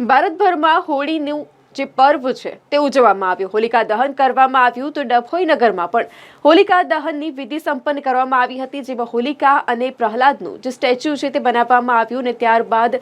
ભારતભરમાં હોળીનું જે પર્વ છે તે ઉજવવામાં આવ્યું. હોલિકા દહન કરવામાં આવ્યું તો ડભોઈ નગરમાં પણ હોલિકા દહનની વિધિ સંપન્ન કરવામાં આવી હતી, જેમાં હોલિકા અને પ્રહલાદનું જે સ્ટેચ્યુ છે તે બનાવવામાં આવ્યું અને ત્યારબાદ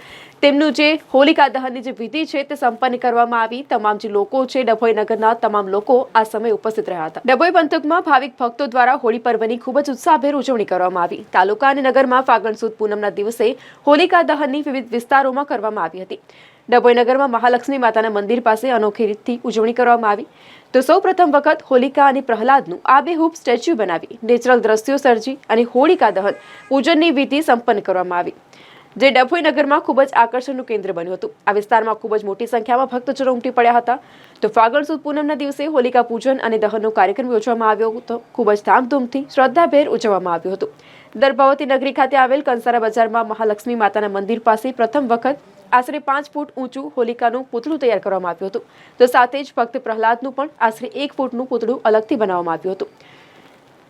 તેમનું જે હોલિકા દહનની જે વિધિ છે તે સંપન્ન કરવામાં આવી. તમામ જે લોકો છે ડભોઈ નગરના તમામ લોકો આ સમયે ઉપસ્થિત રહ્યા હતા. ડભોઈ પંથકમાં ભાવિક ભક્તો દ્વારા હોળી પર્વની ખૂબ જ ઉત્સાહભેર ઉજવણી કરવામાં આવી. તાલુકા અને નગરમાં ફાગણ સુદ પૂનમના દિવસે હોલિકા દહનની વિવિધ વિસ્તારોમાં કરવામાં આવી હતી. ડભોઈ નગરમાં મહાલક્ષ્મી માતાના મંદિર પાસે અનોખી રીતથી ઉજવણી કરવામાં આવી. તો સૌ પ્રથમ વખત હોલિકા અને પ્રહલાદનું આબેહૂબ સ્ટેચ્યુ બનાવી. નેચરલ દ્રશ્યો સર્જી અને હોળિકા દહન પૂજનની વિધિ સંપન્ન કરવામાં આવી. જે ડભોઈ નગરમાં ખૂબ જ આકર્ષણનું કેન્દ્ર બન્યું હતું. આ વિસ્તારમાં ખૂબ જ મોટી સંખ્યામાં ભક્તજનો ઉમટી પડ્યા હતા. તો ફાગણ સુદ પૂનમના દિવસે હોલિકા પૂજન અને દહનનો કાર્યક્રમ યોજવામાં આવ્યો હતો. ખૂબ જ ધામધૂમથી શ્રદ્ધાભેર ઉજવવામાં આવ્યું હતું. દર્ભાવતી નગરી ખાતે આવેલ કંસારા બજારમાં મહાલક્ષ્મી માતાના મંદિર પાસે પ્રથમ વખત આશરે પાંચ ફૂટ ઊંચું હોલિકાનું પૂતળું તૈયાર કરવામાં આવ્યું હતું. તો સાથે જ ભક્ત પ્રહલાદનું પણ આશરે એક ફૂટનું પૂતળું અલગથી બનાવવામાં આવ્યું હતું.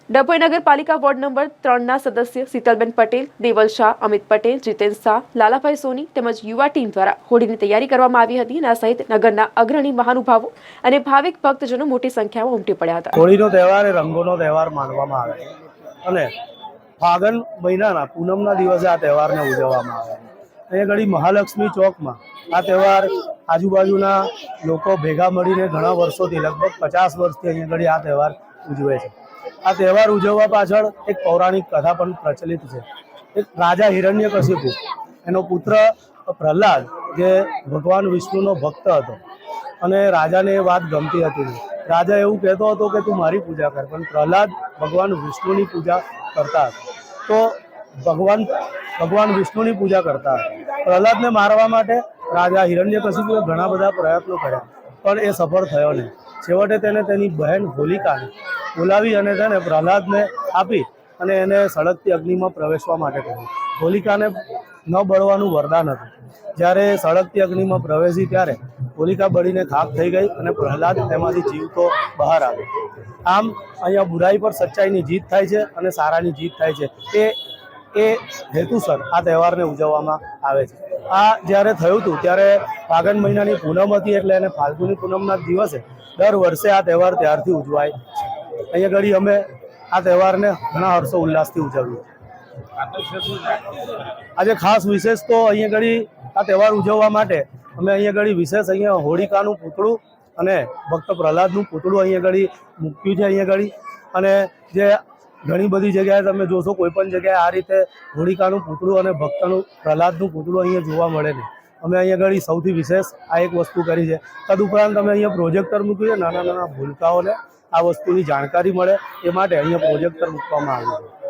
ડભોઈ નગરપાલિકા વોર્ડ નંબર ત્રણના સદસ્ય શીતલબેન પટેલ, દેવલ શાહ, અમિત પટેલ જીતેન શાહ, લાલાભાઈ સોની તેમજ યુવા ટીમ દ્વારા હોળીની તૈયારી કરવામાં આવી હતી અને સહિત નગરના અગ્રણી મહાનુભાવો અને ભાવિક ભક્તજનો મોટી સંખ્યામાં ઉમટી પડ્યા હતા. હોળીનો તહેવાર એ રંગોનો તહેવાર માનવામાં આવે અને ફાગણ મહિનાના પૂનમના દિવસે આ તહેવારને ઉજવવામાં આવે છે. અહીંયા ઘડી મહાલક્ષ્મી ચોકમાં આ તહેવાર આજુબાજુના લોકો ભેગા મળીને ઘણા વર્ષોથી, લગભગ પચાસ વર્ષથી અહીંયા ઘડી આ તહેવાર ઉજવે છે. આ તહેવાર ઉજવવા પાછળ એક પૌરાણિક કથા પણ પ્રચલિત છે. એક રાજા હિરણ્યકશિપુ એનો પુત્ર પ્રહલાદ, જે ભગવાન વિષ્ણુનો ભક્ત હતો. અને રાજાને એ વાત ગમતી હતી. રાજા એવું કહેતો હતો કે, તું મારી પૂજા કર. પણ પ્રહલાદ ભગવાન વિષ્ણુની પૂજા કરતા હતા. તો ભગવાન ભગવાન વિષ્ણુની પૂજા કરતા પ્રહલાદને મારવા માટે રાજા હિરણ્યકશિપુએ ઘણા બધા પ્રયત્નો કર્યા, પણ એ સફળ થયો નહીં. છેવટે તેને તેની બહેન હોલિકાને બોલાવી અને તેને પ્રહલાદને આપી અને એને સળગતી અગ્નિમાં પ્રવેશવા માટે કહ્યું. હોલિકાને ન બળવાનું વરદાન હતું. જ્યારે સળગતી અગ્નિમાં પ્રવેશી ત્યારે હોલિકા બળીને ખાક થઈ ગઈ અને પ્રહલાદ તેમાંથી જીવતો બહાર આવ્યો. આમ અહીંયા બુરાઈ પર સચ્ચાઈની જીત થાય છે અને સારાની જીત થાય છે. એ એ હેતુસર આ તહેવારને ઉજવવામાં આવે છે. આ જ્યારે થયું હતું, ત્યારે ફાગણ મહિનાની પૂનમ હતી એટલે એને ફાલ્ગુની પૂનમના દિવસે દર વર્ષે આ તહેવાર ત્યારથી ઉજવાય છે. અહીંયા ઘડી અમે આ તહેવારને ઘણા હર્ષો ઉલ્લાસથી ઉજવીએ આજે ખાસ વિશેષ તો અહીંયા ઘડી આ તહેવાર ઉજવવા માટે અમે અહીંયા ઘડી વિશેષ અહીંયા હોળિકાનું પૂતળું અને ભક્ત પ્રહલાદનું પૂતળું અહીંયા ઘડી મૂક્યું છે અહીંયા ઘડી. અને જે ઘણી બધી જગ્યાએ તમે જોશો, કોઈ પણ જગ્યાએ આ રીતે હોળિકાનું પૂતળું અને ભક્તનું પ્રહલાદનું પૂતળું અહીંયા જોવા મળે નહીં અમે અહીંયા ઘણી સૌથી વિશેષ આ એક વસ્તુ કરી છે. તદુપરાંત અમે અહીંયા પ્રોજેક્ટર મૂક્યું છે, નાના નાના ભૂલકાઓને આ વસ્તુની જાણકારી મળે, એ માટે અહીંયા પ્રોજેક્ટર મૂકવામાં આવ્યું છે.